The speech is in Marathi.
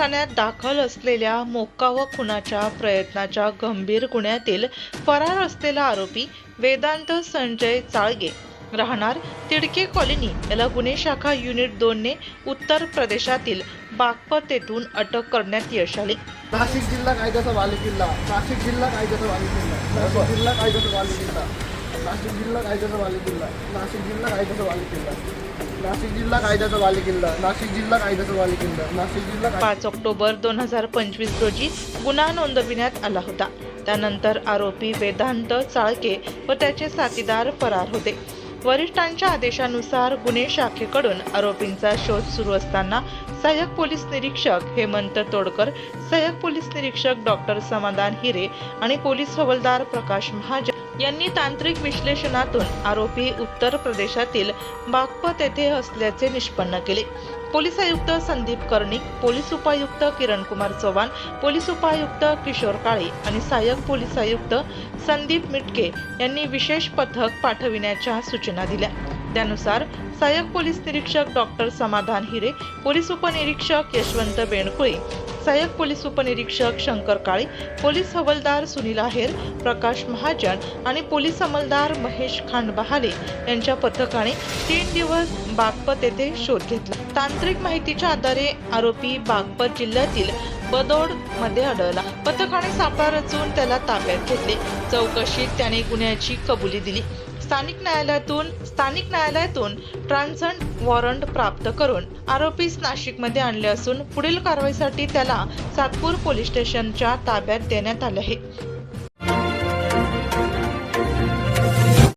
ठाण्यात दाखल असलेल्या मोक्का व खुनाच्या प्रयत्नाच्या गंभीर गुन्ह्यातील फरार असलेला आरोपी वेदांत संजय चाळगे. राहणार तिडके कॉलनी याला गुन्हे शाखा युनिट दोनने उत्तर प्रदेशातील बागपत येथून अटक करण्यात यश आले. नाशिक जिल्हा कायद्याचा बालेकिल्ला नाशिक जिल्हा कायद्याचा बालेकिल्ला नाशिक जिल्हा कायद्याचा बालेकिल्ला नाशिक जिल्हा कायद्याचा वाली किल्ला नाशिक जिल्हा कायद्याचा वाली किल्ला नाशिक जिल्हा कायद्याचा वाली किल्ला नाशिक जिल्हा कायद्याचा वाली किल्ला नाशिक जिल्हा पाच ऑक्टोबर दोन हजार पंचवीस रोजी गुन्हा नोंदविण्यात आला होता. त्यानंतर आरोपी वेदांत चाळके व त्याचे साथीदार फरार होते. वरिष्ठांच्या आदेशानुसार गुन्हे शाखेकडून आरोपींचा शोध सुरू असताना सहाय्यक पोलीस निरीक्षक हेमंत तोडकर सहाय्यक पोलीस निरीक्षक डॉक्टर समाधान हिरे आणि पोलीस हवालदार प्रकाश महाजन यांनी तांत्रिक विश्लेषणातून आरोपी उत्तर प्रदेशातील बागपत येथे असल्याचे निष्पन्न केले. पोलीस आयुक्त संदीप कर्णिक पोलीस उपायुक्त किरण कुमार चव्हाण पोलीस उपायुक्त किशोर काळे आणि सहाय्यक पोलीस आयुक्त संदीप मिटके यांनी विशेष पथक पाठविण्याच्या सूचना दिल्या. त्यानुसार सहाय्यक पोलीस निरीक्षक डॉक्टर समाधान हिरे पोलीस उपनिरीक्षक यशवंत बेणकुळे सहाय्यक पोलीस उपनिरीक्षक शंकर काळे पोलीस हवालदार सुनील आहेर प्रकाश महाजन आणि पोलीस अंमलदार महेश खांडबहाले यांच्या पथकाने तीन दिवस बागपत येथे शोध घेतला. तांत्रिक माहितीच्या आधारे आरोपी बागपत जिल्ह्यातील बदोडमध्ये आढळला. पथकाने सापळा रचून त्याला ताब्यात घेतले. चौकशीत त्याने गुन्ह्याची कबुली दिली. स्थानिक न्यायालयातून स्थानिक न्यायालयातून ट्रान्झंट वॉरंट प्राप्त करून आरोपीस नाशिकमध्ये आणले असून पुढील कारवाईसाठी त्याला सातपूर पोलीस स्टेशनच्या ताब्यात देण्यात आले आहे.